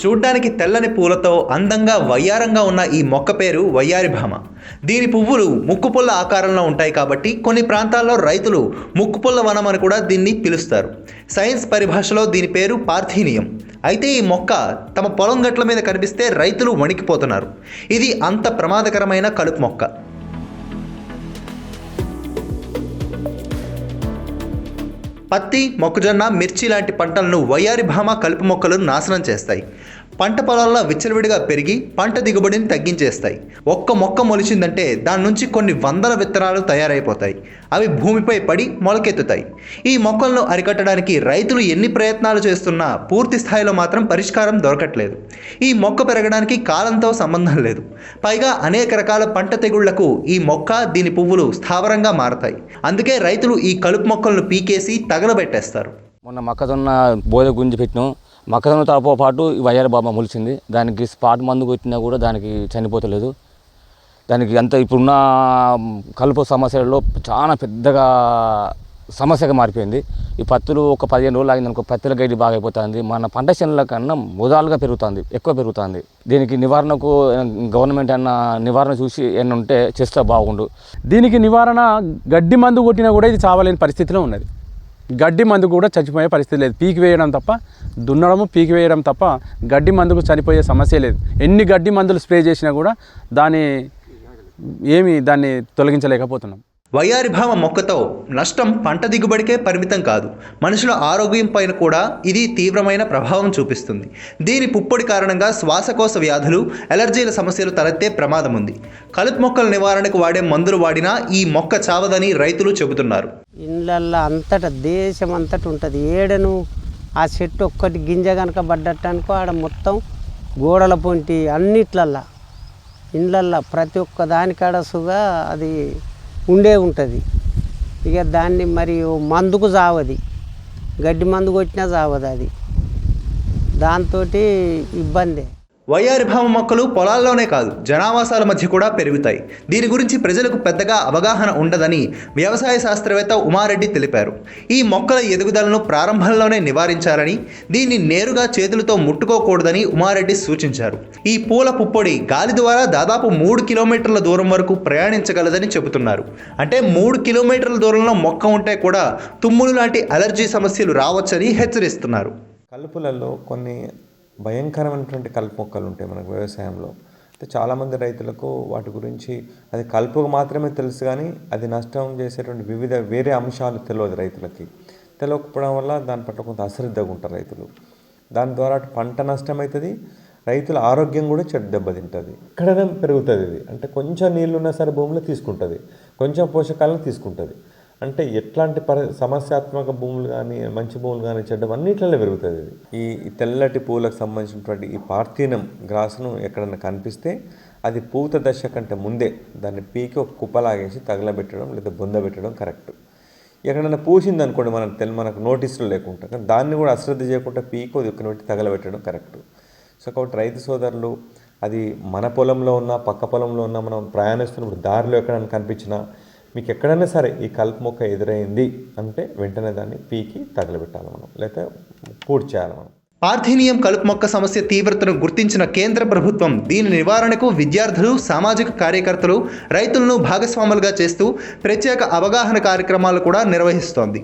చూడ్డానికి తెల్లని పూలతో అందంగా వయ్యారంగా ఉన్న ఈ మొక్క పేరు వయ్యారి భామ దీని పువ్వులు ముక్కుపుల్ల ఆకారంలో ఉంటాయి కాబట్టి కొన్ని ప్రాంతాల్లో రైతులు ముక్కుపుల్ల వనం అని కూడా దీన్ని పిలుస్తారు. సైన్స్ పరిభాషలో దీని పేరు పార్థీనియం. అయితే ఈ మొక్క తమ పొలం గట్ల మీద కనిపిస్తే రైతులు వణికిపోతున్నారు. ఇది అంత ప్రమాదకరమైన కలుపు మొక్క. పత్తి మొక్కజొన్న మిర్చి లాంటి పంటలను వయ్యారి భామ కలుపు మొక్కలు నాశనం చేస్తాయి. పంట పొలాల్లో విచ్చలవిడిగా పెరిగి పంట దిగుబడిని తగ్గించేస్తాయి. ఒక్క మొక్క మొలిచిందంటే దాని నుంచి కొన్ని వందల విత్తనాలు తయారైపోతాయి. అవి భూమిపై పడి మొలకెత్తుతాయి. ఈ మొక్కలను అరికట్టడానికి రైతులు ఎన్ని ప్రయత్నాలు చేస్తున్నా పూర్తి స్థాయిలో మాత్రం పరిష్కారం దొరకట్లేదు. ఈ మొక్క పెరగడానికి కాలంతో సంబంధం లేదు. పైగా అనేక రకాల పంట తెగుళ్ళకు ఈ మొక్క దీని పువ్వులు స్థావరంగా మారతాయి. అందుకే రైతులు ఈ కలుపు మొక్కలను పీకేసి తగలబెట్టేస్తారు. మొన్న మొక్కజొన్న బోధ గుంజి పెట్టినాం. మొక్కజొన్నతో పాటు ఈ బాబా మొలిచింది. దానికి స్పాట్ మందు కొట్టినా కూడా దానికి చనిపోతలేదు. దానికి అంత ఇప్పుడున్న కలుపు సమస్యలలో చాలా పెద్దగా సమస్యగా మారిపోయింది. ఈ పత్తులు ఒక పదిహేను రోజులు ఆగిందనుకో పత్తుల గడ్డి బాగా అయిపోతుంది. మన పంట చేనుల కన్నా ముదాలుగా పెరుగుతుంది ఎక్కువ పెరుగుతుంది. దీనికి నివారణకు గవర్నమెంట్ అన్న నివారణ చూసి ఏమన్నా ఉంటే చేస్తే బాగుండు. దీనికి నివారణ గడ్డి మందు కొట్టినా కూడా ఇది చావలేని పరిస్థితిలో ఉన్నది. గడ్డి మందు కూడా చచ్చిపోయే పరిస్థితి లేదు. పీకి వేయడం తప్ప దున్నడము పీకి వేయడం తప్ప గడ్డి మందుకు చనిపోయే సమస్య లేదు. ఎన్ని గడ్డి మందులు స్ప్రే చేసినా కూడా దాని ఏమి దాన్ని తొలగించలేకపోతున్నాం. వయ్యారి మొక్కతో నష్టం పంట దిగుబడికే పరిమితం కాదు. మనుషుల ఆరోగ్యం పైన కూడా ఇది తీవ్రమైన ప్రభావం చూపిస్తుంది. దీని పుప్పొడి కారణంగా శ్వాసకోశ వ్యాధులు ఎలర్జీల సమస్యలు తలెత్తే ప్రమాదం ఉంది కలుపు మొక్కల నివారణకు వాడే మందులు వాడినా ఈ మొక్క చావదని రైతులు చెబుతున్నారు. ఇండ్లల్లో అంతటా దేశం అంతటా ఉంటుంది. ఏడను ఆ చెట్టు ఒక్కటి గింజ కనుక పడ్డట్టు అనుకో ఆడ మొత్తం గోడల పొంటి అన్నిట్లల్లా. ఇండ్లల్లో ప్రతి ఒక్క దానికాడ సుగా అది ఉండే ఉంటుంది. ఇక దాన్ని మరి మందుకు చావది. గడ్డి మందు కొట్టినా చావదు అది దాంతో ఇబ్బందే. వయ్యారి మొక్కలు పొలాల్లోనే కాదు జనావాసాల మధ్య కూడా పెరుగుతాయి. దీని గురించి ప్రజలకు పెద్దగా అవగాహన ఉండదని వ్యవసాయ శాస్త్రవేత్త ఉమారెడ్డి తెలిపారు. ఈ మొక్కల ఎదుగుదలను ప్రారంభంలోనే నివారించాలని దీన్ని నేరుగా చేతులతో ముట్టుకోకూడదని ఉమారెడ్డి సూచించారు. ఈ పూల పుప్పొడి గాలి ద్వారా దాదాపు మూడు కిలోమీటర్ల దూరం వరకు ప్రయాణించగలదని చెబుతున్నారు. అంటే మూడు కిలోమీటర్ల దూరంలో మొక్క ఉంటే కూడా తుమ్ములు లాంటి అలర్జీ సమస్యలు రావచ్చని హెచ్చరిస్తున్నారు. కలుపులలో కొన్ని భయంకరమైనటువంటి కలుపు మొక్కలు ఉంటాయి మనకు వ్యవసాయంలో. అయితే చాలామంది రైతులకు వాటి గురించి అది కలుపుకు మాత్రమే తెలుసు కానీ అది నష్టం చేసేటువంటి వివిధ వేరే అంశాలు తెలియదు రైతులకి. తెలియకపోవడం వల్ల దాని పట్ల కొంత అశ్రద్ధగా ఉంటారు రైతులు. దాని ద్వారా పంట నష్టం అవుతుంది రైతుల ఆరోగ్యం కూడా చెడు దెబ్బతింటుంది ఎక్కడైనా పెరుగుతుంది ఇది. అంటే కొంచెం నీళ్ళు ఉన్నా సరే భూమిలో తీసుకుంటుంది. కొంచెం పోషకాలను తీసుకుంటుంది. అంటే ఎట్లాంటి పరి సమస్యాత్మక భూములు కానీ మంచి భూములు కానీ చెడ్డ అన్నిట్లలో పెరుగుతుంది ఇది. ఈ తెల్లటి పూలకు సంబంధించినటువంటి ఈ పార్థీనం గ్రాసును ఎక్కడైనా కనిపిస్తే అది పూత దశ కంటే ముందే దాన్ని పీకి ఒక కుప్పలాగేసి తగలబెట్టడం లేదా బొందబెట్టడం కరెక్ట్. ఎక్కడైనా పూసింది అనుకోండి మనం తెలి మనకు నోటీసులు లేకుండా కానీ దాన్ని కూడా అశ్రద్ధ చేయకుండా పీకో దిక్కున పెట్టి తగలబెట్టడం కరెక్ట్. సో కాబట్టి రైతు సోదరులు అది మన పొలంలో ఉన్న పక్క పొలంలో ఉన్న మనం ప్రయాణిస్తున్నప్పుడు దారిలో ఎక్కడైనా కనిపించినా మీకు ఎక్కడైనా సరే ఈ కలుపు మొక్క ఎదురైంది అంటే వెంటనే దాన్ని పీకి తగలబెట్టాలి మనం లేకపోతే పూడ్చి చేయాలి మనం. పార్థీనియం కలుపు మొక్క సమస్య తీవ్రతను గుర్తించిన కేంద్ర ప్రభుత్వం దీని నివారణకు విద్యార్థులు సామాజిక కార్యకర్తలు రైతులను భాగస్వాములుగా చేస్తూ ప్రత్యేక అవగాహన కార్యక్రమాలు కూడా నిర్వహిస్తోంది.